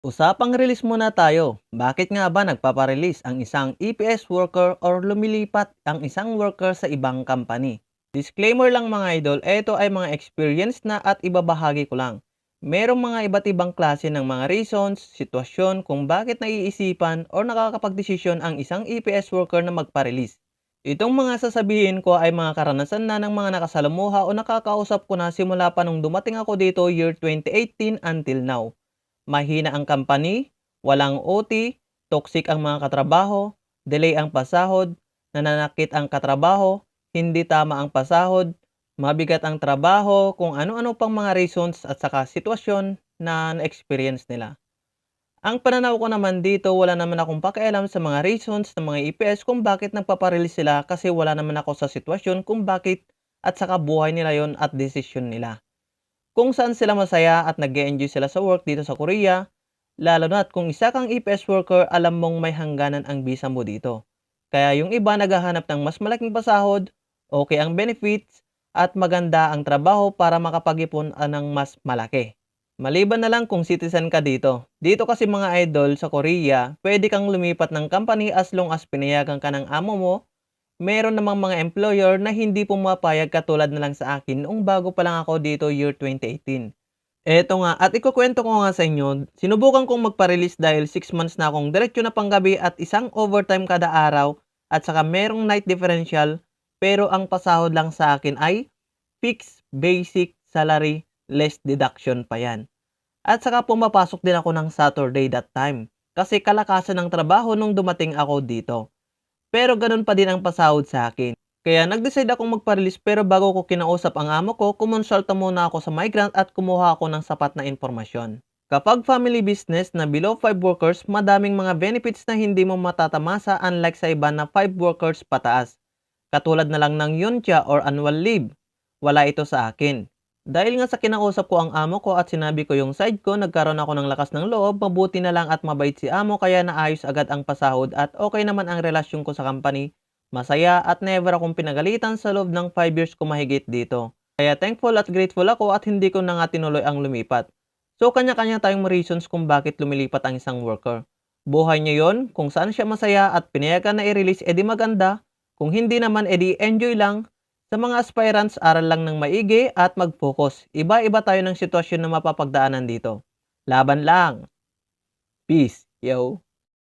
Usapang release muna tayo. Bakit nga ba nagpaparelease ang isang EPS worker or lumilipat ang isang worker sa ibang company? Disclaimer lang mga idol, ito ay mga experience na at ibabahagi ko lang. Merong mga iba't ibang klase ng mga reasons, sitwasyon kung bakit naiisipan or nakakapagdesisyon ang isang EPS worker na magpa-release. Itong mga sasabihin ko ay mga karanasan na ng mga nakasalamuha o nakakausap ko na simula pa nung dumating ako dito year 2018 until now mahina ang company, walang OT, toxic ang mga katrabaho, delay ang pasahod, nananakit ang katrabaho, hindi tama ang pasahod, mabigat ang trabaho, kung ano-ano pang mga reasons at saka sitwasyon na na-experience nila. Ang pananaw ko naman dito, wala naman akong pakialam sa mga reasons ng mga EPS kung bakit nagpaparelease sila kasi wala naman ako sa sitwasyon kung bakit at saka buhay nila yon at desisyon nila kung saan sila masaya at nag enjoy sila sa work dito sa Korea, lalo na at kung isa kang EPS worker, alam mong may hangganan ang visa mo dito. Kaya yung iba naghahanap ng mas malaking pasahod, okay ang benefits, at maganda ang trabaho para makapag-ipon ng mas malaki. Maliban na lang kung citizen ka dito. Dito kasi mga idol sa Korea, pwede kang lumipat ng company as long as pinayagan ka ng amo mo meron namang mga employer na hindi pumapayag katulad na lang sa akin noong bago pa lang ako dito year 2018. Eto nga, at ikukwento ko nga sa inyo, sinubukan kong magpa-release dahil 6 months na akong diretsyo na panggabi at isang overtime kada araw at saka merong night differential pero ang pasahod lang sa akin ay fixed basic salary less deduction pa yan. At saka pumapasok din ako ng Saturday that time kasi kalakasan ng trabaho nung dumating ako dito. Pero ganun pa din ang pasahod sa akin. Kaya nag-decide akong magpa-release pero bago ko kinausap ang amo ko, kumonsulta muna ako sa migrant at kumuha ako ng sapat na impormasyon. Kapag family business na below 5 workers, madaming mga benefits na hindi mo matatamasa unlike sa iba na 5 workers pataas. Katulad na lang ng yuncha or annual leave. Wala ito sa akin. Dahil nga sa kinausap ko ang amo ko at sinabi ko yung side ko, nagkaroon ako ng lakas ng loob, mabuti na lang at mabait si amo kaya naayos agad ang pasahod at okay naman ang relasyon ko sa company. Masaya at never akong pinagalitan sa loob ng 5 years ko mahigit dito. Kaya thankful at grateful ako at hindi ko na nga tinuloy ang lumipat. So kanya-kanya tayong reasons kung bakit lumilipat ang isang worker. Buhay niya yon, kung saan siya masaya at pinayagan na i-release edi maganda, kung hindi naman edi enjoy lang, sa mga aspirants, aral lang ng maigi at mag-focus. Iba-iba tayo ng sitwasyon na mapapagdaanan dito. Laban lang. Peace, yo.